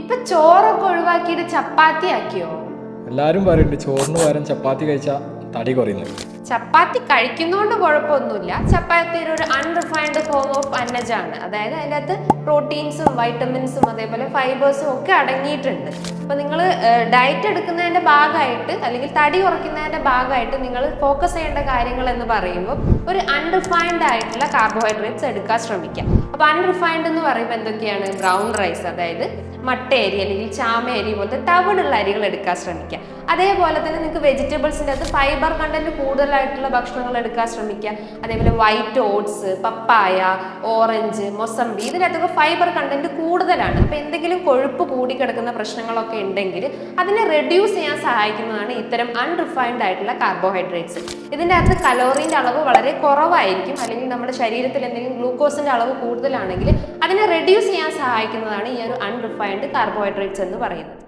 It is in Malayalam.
ഇപ്പൊ ചോറൊക്കെ ഒഴിവാക്കിയിട്ട് ചപ്പാത്തി ആക്കിയോ? എല്ലാരും പറയുന്നുണ്ട് ചോറിന് പകരം ചപ്പാത്തി കഴിച്ചാ തടി കുറയുന്നു. ചപ്പാത്തി കഴിക്കുന്നതുകൊണ്ട് കുഴപ്പമൊന്നുമില്ല. ചപ്പാത്തി ഒരു അൺറിഫൈൻഡ് ഫോം ഓഫ് അന്നജാണ്. അതായത് അതിനകത്ത് പ്രോട്ടീൻസും വൈറ്റമിൻസും അതേപോലെ ഫൈബേഴ്സും ഒക്കെ അടങ്ങിയിട്ടുണ്ട്. അപ്പോൾ നിങ്ങൾ ഡയറ്റ് എടുക്കുന്നതിന്റെ ഭാഗമായിട്ട് അല്ലെങ്കിൽ തടി കുറയ്ക്കുന്നതിന്റെ ഭാഗമായിട്ട് നിങ്ങൾ ഫോക്കസ് ചെയ്യേണ്ട കാര്യങ്ങൾ എന്ന് പറയുമ്പോൾ ഒരു അൺറിഫൈൻഡ് ആയിട്ടുള്ള കാർബോഹൈഡ്രേറ്റ്സ് എടുക്കാൻ ശ്രമിക്കുക. അപ്പോൾ അൺറിഫൈൻഡ് എന്ന് പറയുമ്പോൾ എന്തൊക്കെയാണ്? ബ്രൗൺ റൈസ് അതായത് മട്ട അരി അല്ലെങ്കിൽ ചാമ അരി പോലത്തെ തവിടുള്ള അരികൾ എടുക്കാൻ ശ്രമിക്കുക. അതേപോലെ തന്നെ നിങ്ങൾക്ക് വെജിറ്റബിൾസിന്റെ അകത്ത് ഫൈബർ കണ്ടന്റ് കൂടുതലായിട്ടുള്ള ഭക്ഷണങ്ങൾ എടുക്കാൻ ശ്രമിക്കുക. അതേപോലെ വൈറ്റ് ഓട്സ് പപ്പായ ഓറഞ്ച് മൊസംബി ഇതിനകത്തൊക്കെ ഫൈബർ കണ്ടന്റ് കൂടുതലാണ്. അപ്പോൾ എന്തെങ്കിലും കൊഴുപ്പ് കൂടിക്കിടക്കുന്ന പ്രശ്നങ്ങളൊക്കെ ഉണ്ടെങ്കിൽ അതിനെ റെഡ്യൂസ് ചെയ്യാൻ സഹായിക്കുന്നതാണ് ഇത്തരം അൺറിഫൈൻഡ് ആയിട്ടുള്ള കാർബോഹൈഡ്രേറ്റ്സ് ഇതിന്റെ അകത്ത് കലോറീന്റെ അളവ് വളരെ കുറവായിരിക്കും. അല്ലെങ്കിൽ നമ്മുടെ ശരീരത്തിൽ എന്തെങ്കിലും ഗ്ലൂക്കോസിന്റെ അളവ് കൂടുതലാണെങ്കിൽ അതിനെ റെഡ്യൂസ് ചെയ്യാൻ സഹായിക്കുന്നതാണ് ഈ ഒരു അൺറിഫൈൻഡ് കാർബോഹൈഡ്രേറ്റ്സ് എന്ന് പറയുന്നത്.